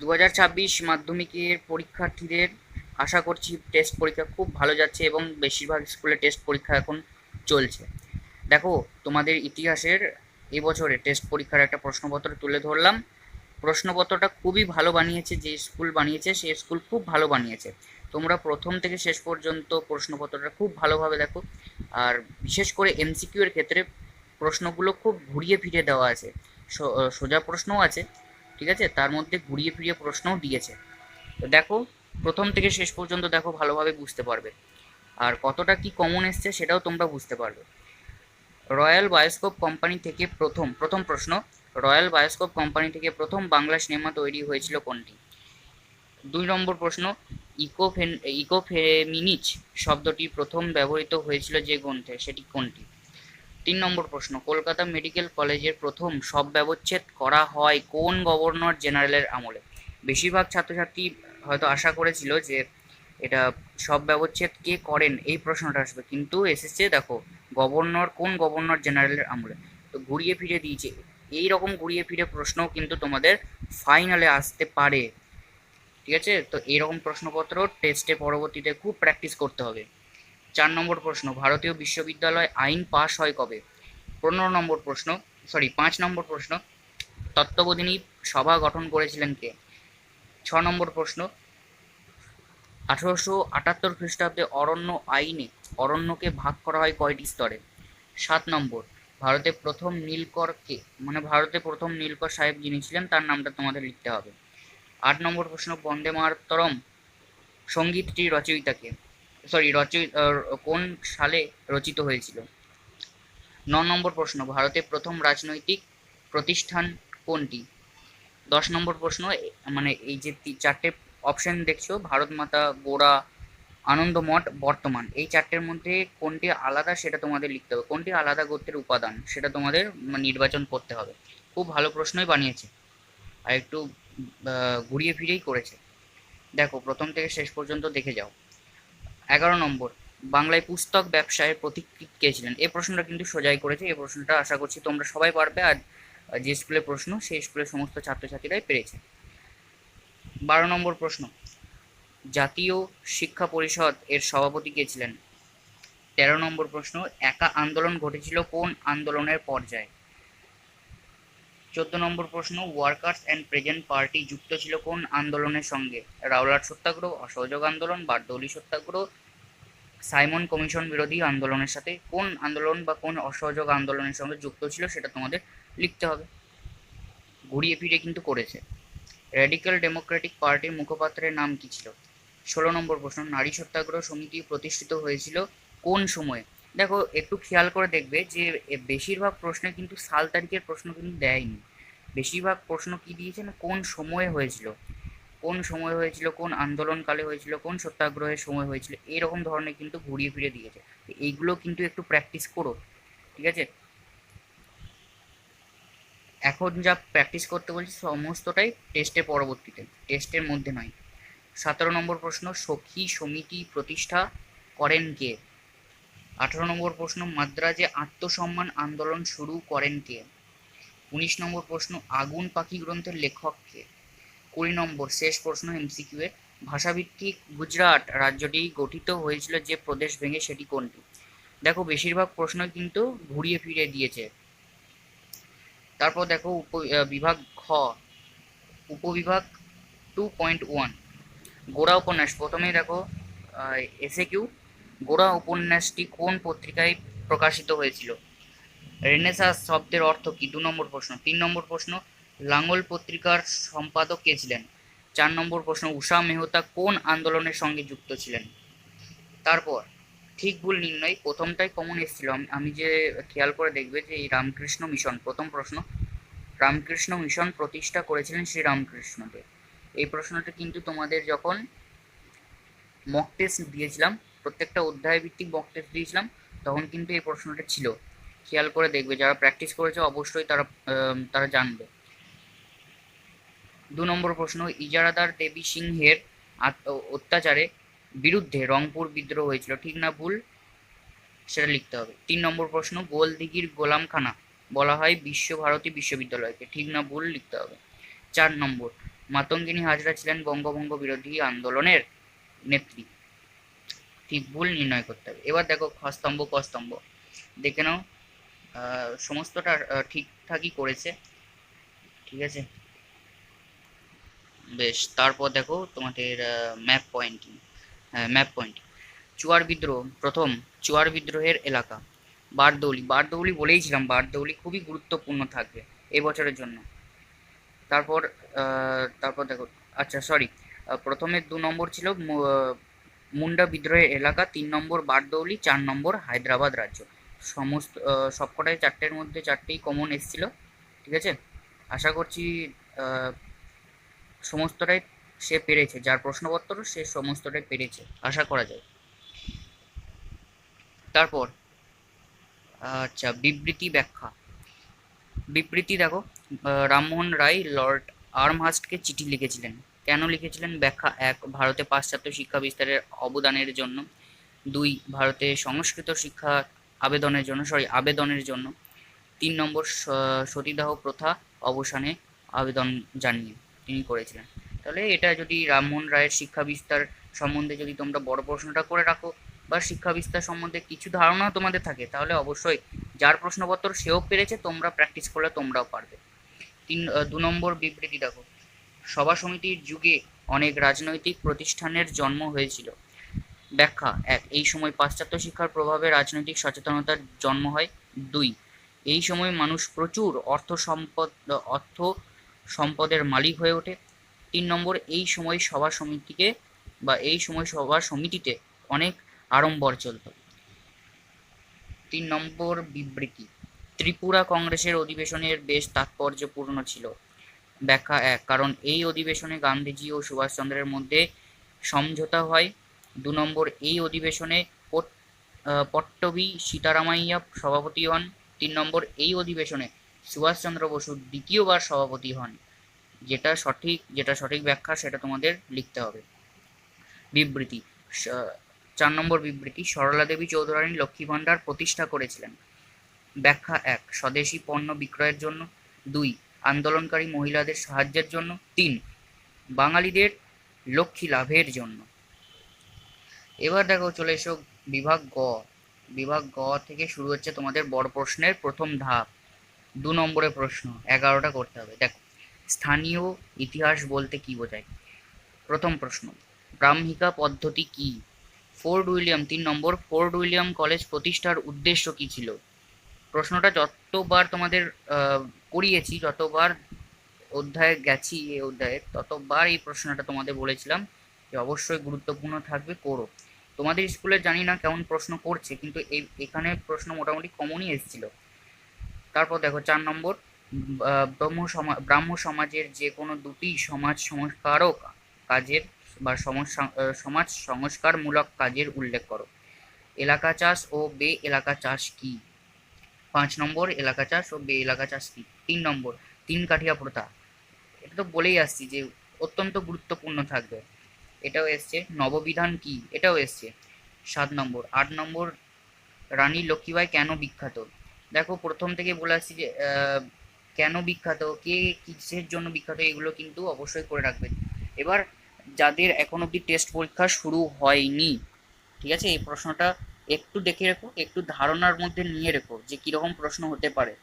দু হাজার ছাব্বিশ মাধ্যমিকের পরীক্ষার্থীদের আশা করছি টেস্ট পরীক্ষা খুব ভালো যাচ্ছে এবং বেশিরভাগ স্কুলে টেস্ট পরীক্ষা এখন চলছে। দেখো, তোমাদের ইতিহাসের এবছরে টেস্ট পরীক্ষার একটা প্রশ্নপত্র তুলে ধরলাম। প্রশ্নপত্রটা খুবই ভালো বানিয়েছে, যে স্কুল বানিয়েছে, সে স্কুল খুব ভালো বানিয়েছে। তোমরা প্রথম থেকে শেষ পর্যন্ত প্রশ্নপত্রটা খুব ভালোভাবে দেখো। আর বিশেষ করে এমসিকিউ এর ক্ষেত্রে প্রশ্নগুলো খুব ঘুরিয়ে ফিরিয়ে দেওয়া আছে। সোজা প্রশ্নও আছে। ঠিক আছে? তার মধ্যে ঘুরিয়ে ফিরিয়ে প্রশ্নও দিয়েছে। তো দেখো, প্রথম থেকে শেষ পর্যন্ত দেখো ভালোভাবে বুঝতে পারবে। আর কতটা কি কমন এসছে সেটাও তোমরা বুঝতে পারবে। রয়্যাল বায়োস্কোপ কোম্পানি থেকে প্রথম প্রথম প্রশ্ন, রয়্যাল বায়োস্কোপ কোম্পানি থেকে প্রথম বাংলা সিনেমা তৈরি হয়েছিল কোনটি? দুই নম্বর প্রশ্ন, ইকোফেন, ইকোফেমিনিচ শব্দটি প্রথম ব্যবহৃত হয়েছিল যে গ্রন্থে, সেটি কোনটি? তিন নম্বর প্রশ্ন, কলকাতা মেডিকেল কলেজের প্রথম সব ব্যবচ্ছেদ করা হয় কোন গভর্নর জেনারেলের আমলে? বেশিরভাগ ছাত্রছাত্রী হয়তো আশা করেছিল যে এটা সব ব্যবচ্ছেদ কে করেন, এই প্রশ্নটা আসবে। কিন্তু এসেছে দেখো, গভর্নর কোন গভর্নর জেনারেলের আমলে? তো ঘুরিয়ে ফিরে দিয়েছে। এই রকম ঘুরিয়ে ফিরে প্রশ্নও কিন্তু তোমাদের ফাইনালে আসতে পারে। ঠিক আছে? তো এইরকম প্রশ্নপত্র টেস্টে পরবর্তীতে খুব প্র্যাকটিস করতে হবে। চার নম্বর প্রশ্ন, ভারতীয় বিশ্ববিদ্যালয় আইন পাশ হয় কবে? পনেরো নম্বর প্রশ্ন সরি পাঁচ নম্বর প্রশ্ন, তত্ত্ববোধিনী সভা গঠন করেছিলেন কে? ছ নম্বর প্রশ্ন, আঠারোশো আটাত্তর খ্রিস্টাব্দে অরণ্য আইনে, অরণ্যকে ভাগ করা হয় কয়টি স্তরে? সাত নম্বর, ভারতে প্রথম নীলকর কে? মানে ভারতে প্রথম নীলকর সাহেব যিনি ছিলেন, তার নামটা তোমাদের লিখতে হবে। আট নম্বর প্রশ্ন, বন্দে মাতরম সঙ্গীতটি রচয়িতাকে সরি আহ, কোন সালে রচিত হয়েছিল? ন নম্বর প্রশ্ন ভারতে প্রথম রাজনৈতিক প্রতিষ্ঠান কোনটি? দশ নম্বর প্রশ্ন মানে এই যে চারটে অপশন দেখছ ভারত মাতা গোড়া আনন্দমঠ বর্তমান এই চারটের মধ্যে কোনটি আলাদা সেটা তোমাদের লিখতে হবে। কোনটি আলাদা গোত্রের উপাদান সেটা তোমাদের নির্বাচন করতে হবে। খুব ভালো প্রশ্নই বানিয়েছে। আর একটু ঘুরিয়ে ফিরেই করেছে। দেখো প্রথম থেকে শেষ পর্যন্ত দেখে যাও। এগারো নম্বর, বাংলায় পুস্তক ব্যবসায়ের প্রতিকৃত কে ছিলেন? এই প্রশ্নটা কিন্তু সোজাই করেছে এই প্রশ্নটা আশা করছি তোমরা সবাই পারবে, আর যে স্কুলের প্রশ্ন, সেই স্কুলের সমস্ত ছাত্রছাত্রীরাই পেরেছে। বারো নম্বর প্রশ্ন, জাতীয় শিক্ষা পরিষদ এর সভাপতি কে ছিলেন? তেরো নম্বর প্রশ্ন, একা আন্দোলন ঘটেছিল কোন আন্দোলনের পর্যায়ে? চোদ্দ নম্বর প্রশ্ন ওয়ার্কার্স অ্যান্ড প্রেজেন্ট পার্টি যুক্ত ছিল কোন আন্দোলনের সঙ্গে? রাওলাট সত্যাগ্রহ, অসহযোগ আন্দোলন বারদৌলি সত্যাগ্রহ সাইমন কমিশন বিরোধী আন্দোলনের সাথে কোন আন্দোলন বা কোন অসহযোগ আন্দোলনের সঙ্গে যুক্ত ছিল সেটা তোমাদের লিখতে হবে। ঘুরিয়ে ফিরে কিন্তু করেছে। র্যাডিক্যাল ডেমোক্রেটিক পার্টির মুখপাত্রের নাম কি ছিল? ষোলো নম্বর প্রশ্ন, নারী সত্যাগ্রহ সমিতি প্রতিষ্ঠিত হয়েছিল কোন সময়ে? দেখো, একটু খেয়াল করে দেখবে যে বেশিরভাগ প্রশ্নে কিন্তু সাল তারিখের প্রশ্ন কিন্তু দেয়নি। বেশিরভাগ প্রশ্ন কি দিয়েছে না কোন সময়ে হয়েছিল? কোন সময় হয়েছিল, কোন আন্দোলনকালে হয়েছিল, কোন সত্যাগ্রহের সময় হয়েছিল, এরকম ধরনের কিন্তু ঘুরিয়ে ফিরে দিয়েছে। তো এইগুলো কিন্তু একটু প্র্যাকটিস করো, ঠিক আছে? এখন যা প্র্যাকটিস করতে বলছি সমস্তটাই টেস্টের পরবর্তীতে টেস্টের মধ্যে নয়। সতেরো নম্বর প্রশ্ন, সখী সমিতি প্রতিষ্ঠা করেন কে? আঠারো নম্বর প্রশ্ন, মাদ্রাজে আত্মসম্মান আন্দোলন শুরু করেন কে? উনিশ নম্বর প্রশ্ন, আগুন পাখি গ্রন্থের লেখক কে? কুড়ি নম্বর শেষ প্রশ্ন এমসিকিউ এর। ভাষাভিত্তিক গুজরাট রাজ্যটি গঠিত হয়েছিল যে প্রদেশ ভেঙে সেটি কোনটি? দেখো, বেশিরভাগ প্রশ্নই কিন্তু ঘুরিয়ে ফিরিয়ে দিয়েছে। তারপর দেখো, উপ বিভাগ খ উপবিভাগ টু পয়েন্ট ওয়ান গোড়া উপন্যাস। প্রথমেই দেখো এসে কিউ গোড়া উপন্যাসটি কোন পত্রিকায় প্রকাশিত হয়েছিল? রেনেসাস শব্দের অর্থ কি? দু নম্বর প্রশ্ন। তিন নম্বর প্রশ্ন লাঙ্গল পত্রিকার সম্পাদক কে ছিলেন? চার নম্বর প্রশ্ন, উষা মেহতা কোন আন্দোলনের সঙ্গে যুক্ত ছিলেন? তারপর, ঠিক ভুল নির্ণয়, প্রথমটাই কমন এসেছিল। আমি- যে খেয়াল করে দেখবে যে এই রামকৃষ্ণ মিশন, প্রথম প্রশ্ন, রামকৃষ্ণ মিশন প্রতিষ্ঠা করেছিলেন শ্রী রামকৃষ্ণদেব এই প্রশ্নটা কিন্তু তোমাদের যখন মক টেস্ট দিয়েছিলাম, প্রত্যেকটা অধ্যায় ভিত্তিক মক টেস্ট দিয়েছিলাম, তখন কিন্তু এই প্রশ্নটা ছিল। খেয়াল করে দেখবে, যারা প্র্যাকটিস করেছে, অবশ্যই তারা তারা জানবে। দু নম্বর প্রশ্ন, ইজারাদার দেবী সিংহের অত্যাচারে বিরুদ্ধে রংপুর বিদ্রোহ হয়েছিল, ঠিক না ভুল? সেটা লিখতে হবে। তিন নম্বর প্রশ্ন, গোলদিঘির গোলামখানা বলা হয় বিশ্বভারতী বিশ্ববিদ্যালয়কে, ঠিক না ভুল? লিখতে হবে। চার নম্বর, মাতঙ্গিনী হাজরা ছিলেন বঙ্গভঙ্গ বিরোধী আন্দোলনের নেত্রী। ঠিক ভুল নির্ণয় করতে হবে। এবার দেখো খস্তম্ভ কস্তম্ভ দেখে নাও সমস্তটা ঠিকঠাকই করেছে। ঠিক আছে? বেশ, তারপর দেখো তোমাদের map point map point Chuar বিদ্রোহ, প্রথম চুয়ার বিদ্রোহের এলাকা, বারদৌলি। বারদৌলি বলেইছিলাম, বারদৌলি খুবই গুরুত্বপূর্ণ থাকবে এবছরের জন্য। তারপর তারপর দেখো আচ্ছা সরি প্রথমে দু নম্বর ছিল মুন্ডা বিদ্রোহের এলাকা, তিন নম্বর বারদৌলি, চার নম্বর হায়দ্রাবাদ রাজ্য। সমস্ত সবকটাই চারটের মধ্যে চারটেই কমন এসেছিল, ঠিক আছে? আশা করছি সমস্তটাই সে পেরেছে, যার প্রশ্নপত্র সে সমস্তটাই পেরেছে, আশা করা যায়। তারপর আচ্ছা বিবৃতি ব্যাখ্যা। বিবৃতি দেখো রামমোহন রায় লর্ড আর্মহাস্টকে চিঠি লিখেছিলেন। কেন লিখেছিলেন? ব্যাখ্যা এক, ভারতে পাশ্চাত্য শিক্ষা বিস্তারের অবদানের জন্য। দুই, ভারতে সংস্কৃত শিক্ষা আবেদনের জন্য সরি আবেদনের জন্য। তিন নম্বর সতীদাহ প্রথা অবসানে আবেদন জানিয়ে। তিনি করেছিলেন। তাহলে এটা যদি রামমোহন রায়ের শিক্ষা বিস্তার সম্বন্ধে যদি তোমরা বড় প্রশ্নটা করে রাখো বা শিক্ষা বিস্তার সম্বন্ধে কিছু ধারণা তোমাদের থাকে, তাহলে অবশ্যই যার প্রশ্নপত্র সেও পেরেছে, তোমরা প্র্যাকটিস করলে তোমরাও পারবে। তিন দু নম্বর বিবৃতি দেখো। সভা সমিতির যুগে অনেক রাজনৈতিক প্রতিষ্ঠানের জন্ম হয়েছিল। ব্যাখ্যা এক, এই সময় পাশ্চাত্য শিক্ষার প্রভাবে রাজনৈতিক সচেতনতার জন্ম হয়। দুই, এই সময় মানুষ প্রচুর অর্থ সম্পদ, অর্থ সম্পদের মালিক হয়ে ওঠে। তিন নম্বর, এই সময় সভা সমিতিকে বা এই সময় সভা সমিতিতে অনেক আড়ম্বর চলত। তিন নম্বর, বিবৃতি। ত্রিপুরা কংগ্রেসের অধিবেশনের বেশ তাৎপর্যপূর্ণ ছিল। ব্যাখ্যা এক, কারণ এই অধিবেশনে গান্ধীজি ও সুভাষচন্দ্রের মধ্যে সমঝোতা হয়। দু নম্বর, এই অধিবেশনে পট্টবি সীতারামাইয়া সভাপতি হন। তিন নম্বর, এই অধিবেশনে সুভাষচন্দ্র বসু দ্বিতীয়বার সভাপতি হন। যেটা সঠিক যেটা সঠিক ব্যাখ্যা সেটা তোমাদের লিখতে হবে। বিবৃতি চার নম্বর বিবৃতি, সরলা দেবী চৌধুরানী লক্ষ্মী ভাণ্ডার প্রতিষ্ঠা করেছিলেন। ব্যাখ্যা এক, স্বদেশি পণ্য বিক্রয়ের জন্য। দুই, আন্দোলনকারী মহিলাদের সাহায্যের জন্য। তিন, বাঙালিদের লক্ষ্মী লাভের জন্য। এবার দেখো চলে এসো বিভাগ গ। বিভাগ গ থেকে শুরু হচ্ছে তোমাদের বড় প্রশ্নের প্রথম ধাপ। দু নম্বরের প্রশ্ন, এগারোটা করতে হবে। দেখো, স্থানীয় ইতিহাস বলতে কি বোঝায়? প্রথম প্রশ্ন, ব্রাহ্মিকা পদ্ধতি কি? ফোর্ড উইলিয়াম, তিন নম্বর ফোর্ড উইলিয়াম কলেজ প্রতিষ্ঠার উদ্দেশ্য কি ছিল? প্রশ্নটা যতবার তোমাদের করিয়েছি, যতবার অধ্যায়ে গেছি এই অধ্যায়ে, ততবার এই প্রশ্নটা তোমাদের বলেছিলাম যে অবশ্যই গুরুত্বপূর্ণ থাকবে, করো। তোমাদের স্কুলে জানি না কেমন প্রশ্ন করছে, কিন্তু এই এখানে প্রশ্ন মোটামুটি কমনই এসেছিল। তারপর দেখো চার নম্বর ব্রহ্ম সমাজ ব্রাহ্ম সমাজের যে কোনো দুটি সমাজ সংস্কারক কাজের বা সমাজ সংস্কারমূলক কাজের উল্লেখ করো। এলাকা চাষ ও বে এলাকা চাষ কি? পাঁচ নম্বর, এলাকা চাষ ও বে এলাকা চাষ কি? তিন নম্বর, তিন কাঠিয়া প্রথা। এটা তো বলেই আসছি যে অত্যন্ত গুরুত্বপূর্ণ থাকবে। এটাও এসছে। নববিধান কি? এটাও এসছে। সাত নম্বর, আট নম্বর, রানী লক্ষ্মীবাই কেন বিখ্যাত? দেখো, প্রথম থেকে বলে আসছি যে কেন বিখ্যাত, কে কিসের জন্য বিখ্যাত, এগুলো কিন্তু অবশ্যই করে রাখবে। এবার যাদের এখন অবধি টেস্ট পরীক্ষা শুরু হয়নি, ঠিক আছে, এই প্রশ্নটা একটু দেখে রেখো, একটু ধারণার মধ্যে নিয়ে রেখো যে কীরকম প্রশ্ন হতে পারে।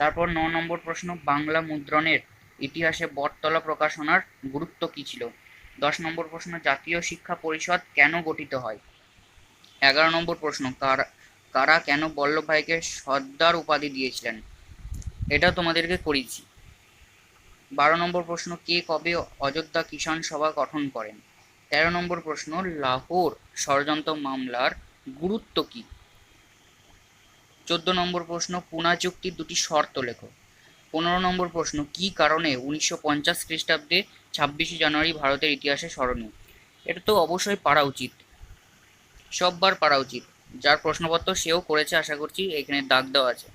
তারপর ন নম্বর প্রশ্ন, বাংলা মুদ্রণের ইতিহাসে বটতলা প্রকাশনার গুরুত্ব কী ছিল? দশ নম্বর প্রশ্ন, জাতীয় শিক্ষা পরিষদ কেন গঠিত হয়? এগারো নম্বর প্রশ্ন, কারা কারা কেন বল্লভভাইকে সর্দার উপাধি দিয়েছিলেন? এটা তোমাদেরকে করিয়েছি। বারো নম্বর প্রশ্ন, কে কবে অযোধ্যা কিষাণ সভা গঠন করেন? তেরো নম্বর প্রশ্ন, লাহোর ষড়যন্ত্র মামলার গুরুত্ব কি? চোদ্দ নম্বর প্রশ্ন, পুনা চুক্তির দুটি শর্ত লেখো। পনেরো নম্বর প্রশ্ন, কি কারণে উনিশশো পঞ্চাশ খ্রিস্টাব্দে ছাব্বিশে জানুয়ারি ভারতের ইতিহাসে স্মরণীয়? এটা তো অবশ্যই পারা উচিত। সববার পারা উচিত। যার প্রশ্নপত্র সেও করেছে আশা করছি, এখানে দাগ দেওয়া আছে।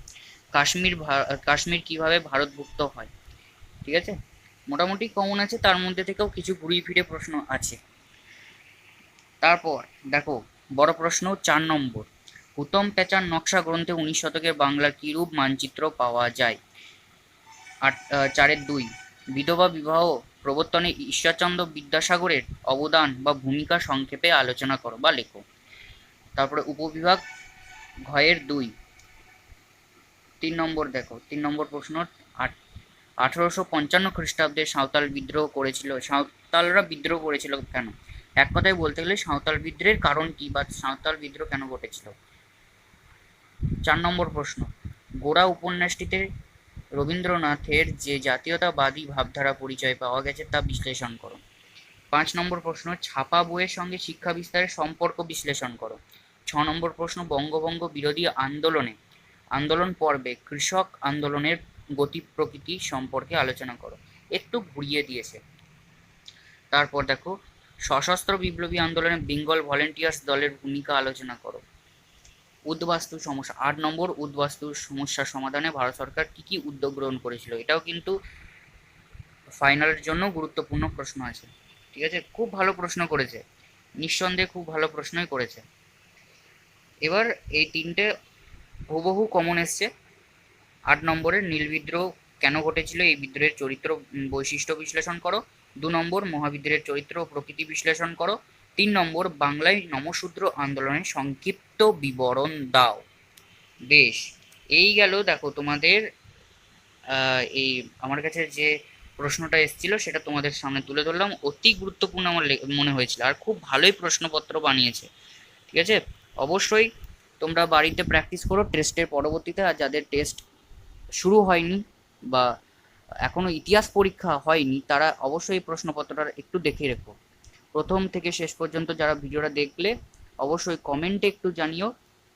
কাশ্মীর কাশ্মীর কীভাবে ভারতভুক্ত হয়? ঠিক আছে? মোটামুটি কমন আছে, তার মধ্যে থেকেও কিছু ঘুরিয়ে ফিরে প্রশ্ন আছে। তারপর, দেখো, বড় প্রশ্ন, চার নম্বর। উত্তম পেঁচার নকশা গ্রন্থে উনিশ শতকের বাংলার কিরূপ মানচিত্র পাওয়া যায়? আট চারের দুই, বিধবা বিবাহ প্রবর্তনে ঈশ্বরচন্দ্র বিদ্যাসাগরের অবদান বা ভূমিকা সংক্ষেপে আলোচনা করো বা লেখো। তারপরে উপবিভাগ ঘয়ের দুই। তিন নম্বর দেখো, তিন নম্বর প্রশ্ন আট আঠারোশো পঞ্চান্ন খ্রিস্টাব্দে সাঁওতাল বিদ্রোহ করেছিল। সাঁওতালরা বিদ্রোহ করেছিল কেন? এক কথায় বলতে গেলে সাঁওতাল বিদ্রোহের কারণ কি বা সাঁওতাল বিদ্রোহ কেন ঘটেছিল? চার নম্বর প্রশ্ন, গোড়া উপন্যাসটিতে রবীন্দ্রনাথের যে জাতীয়তাবাদী ভাবধারা পরিচয় পাওয়া গেছে তা বিশ্লেষণ করো। পাঁচ নম্বর প্রশ্ন, ছাপা বইয়ের সঙ্গে শিক্ষা বিস্তারের সম্পর্ক বিশ্লেষণ করো। ছ নম্বর প্রশ্ন, বঙ্গভঙ্গ বিরোধী আন্দোলনে, আন্দোলন পর্বে কৃষক আন্দোলনের গতি প্রকৃতি সম্পর্কে আলোচনা করো। একটু ঘুরিয়ে দিয়েছে। তারপর দেখো, সশস্ত্র বিপ্লবী আন্দোলনে বেঙ্গল ভলেন্টিয়ার্স দলের ভূমিকা আলোচনা করো। উদ্বাস্তু সমস্যা, আট নম্বর উদ্বাস্তু সমস্যা সমাধানে ভারত সরকার কি কি উদ্যোগ গ্রহণ করেছিল, এটাও কিন্তু ফাইনালের জন্য গুরুত্বপূর্ণ প্রশ্ন আছে। ঠিক আছে? খুব ভালো প্রশ্ন করেছে। নিঃসন্দেহে খুব ভালো প্রশ্নই করেছে। এবার এই তিনটে হুবহু কমন এসছে। আট নম্বরের নীল বিদ্রোহ কেন ঘটেছিল? এই বিদ্রোহের চরিত্র বৈশিষ্ট্য বিশ্লেষণ করো। দু নম্বর, মহাবিদ্রোহের চরিত্র ও প্রকৃতি বিশ্লেষণ করো। তিন নম্বর, বাংলায় নমশূদ্র আন্দোলনের সংক্ষিপ্ত বিবরণ দাও। বেশ, এই গেল দেখো তোমাদের এই আমার কাছে যে প্রশ্নটা এসেছিল সেটা তোমাদের সামনে তুলে ধরলাম। অতি গুরুত্বপূর্ণ আমার মনে হয়েছিল। আর খুব ভালোই প্রশ্নপত্র বানিয়েছে। ঠিক আছে? অবশ্যই তোমরা বাড়িতে প্র্যাকটিস করো টেস্টের পরবর্তীতে আর যাদের টেস্ট শুরু হয়নি বা এখনও ইতিহাস পরীক্ষা হয়নি, তারা অবশ্যই প্রশ্নপত্রটা একটু দেখে রেখো। প্রথম থেকে শেষ পর্যন্ত যারা ভিডিওটা দেখলে অবশ্যই কমেন্টে একটু জানিও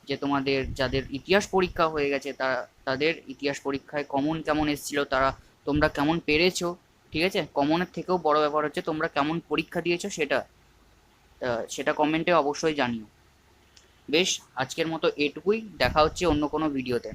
যে তোমাদের যাদের ইতিহাস পরীক্ষা হয়ে গেছে তারা তাদের ইতিহাস পরীক্ষায় কমন কেমন এসেছিল, তারা, তোমরা কেমন পেরেছ, ঠিক আছে? কমনের থেকেও বড় ব্যাপার হচ্ছে তোমরা কেমন পরীক্ষা দিয়েছ সেটা সেটা কমেন্টে অবশ্যই জানিও। বেশ আজকের মতো এটুকুই। দেখা হচ্ছে অন্য কোনো ভিডিওতে।